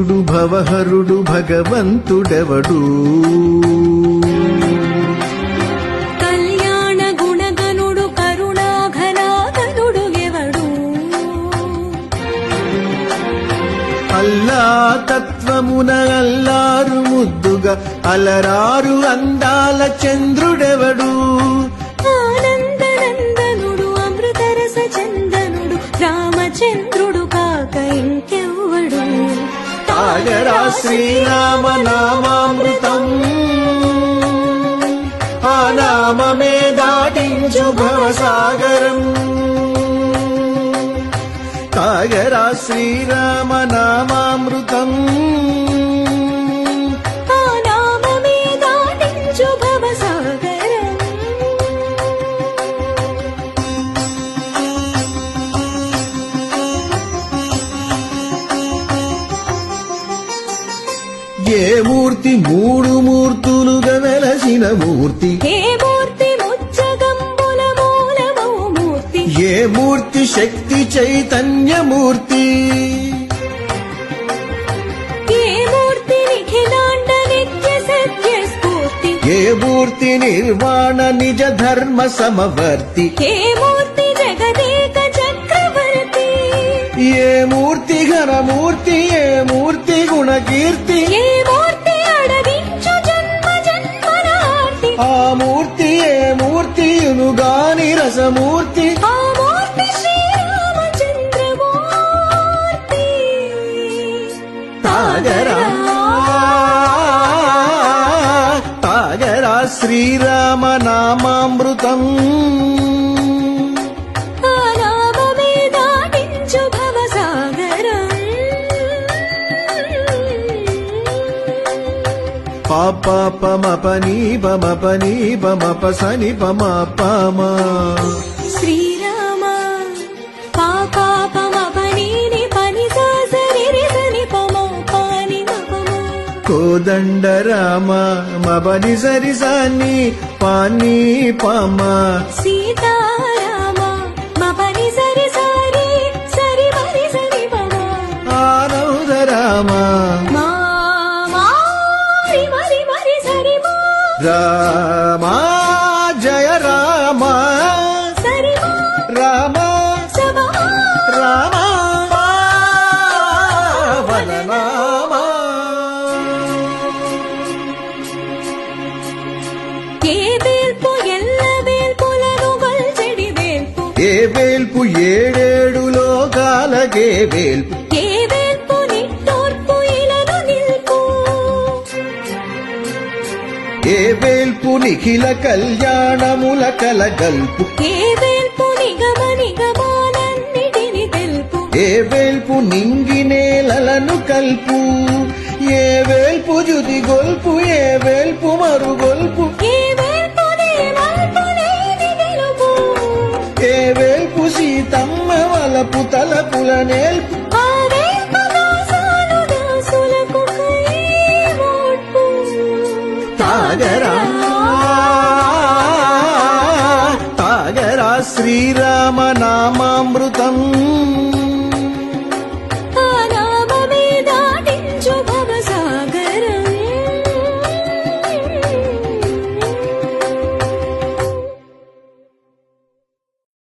భక్తుడు భవహరుడు భగవంతుడెవడు? కళ్యాణ గుణగనుడు కరుణాఘనాఘనుడు ఎవడు? అల్లా తత్వమున అల్లారు ముద్దుగా అలరారు అందాల చంద్రుడెవడు? తాగరా శ్రీరామ నామామృతం ఆ నామమే దాటించు భవసాగరం. తాగరా శ్రీరామ నామామృతం ఏ మూర్తి మూడు మూర్తులుగా వెలసిన మూర్తి? హే మూర్తి ముచ్చగంబుల మూలమౌ మూర్తి? ఏ మూర్తి శక్తి చైతన్యమూర్తి ఏ మూర్తి నిఖిలాండ నిత్య సత్య స్ఫూర్తి? ఏ మూర్తి నిర్వాణ నిజ ధర్మ సమవర్తి? ఏ మూర్తి చక్రవర్తి ఏ మూర్తి ఘనమూర్తి ఏ మూర్తి గుణకీర్తి ఏ మూర్తి అడగించు జన్మ జన్మనార్తి ఆ మూర్తి ఏ మూర్తి యునుగాని రసమూర్తి? ఆ మూర్తి శ్రీరామచంద్రమూర్తి తాగరా తాగరా శ్రీరామ నామామృతం పాప పని పమ పమ పసని పమ పమ శ్రీరామ పని సని పమ పాని కోదండ రామ మబని సరి సాని పాని పమ సీతారామ రామ జయ రామ రామ సభా రామ వననామ ఏ వేల్పు ఎల్ల వేల్పులను గొల్చెడి వేల్పు. ఏ వేల్పు ఏడేడు లోకాలకే వేల్పు. ఏ వేల్పు నిఖిల కళ్యాణముల కలగల్పు ఏ వేల్పు నిగమ నిగమాలన్నిటిని తెలుపు? ఏ వేల్పు నింగి నేలలను కల్పు? ఏ వేల్పు జుది గొల్పు? ఏ వేల్పు మరుగొల్పు ఏ వేల్పు సీతమ్మ వలపు తలపుల నేల్పు? తాగరా తాగరా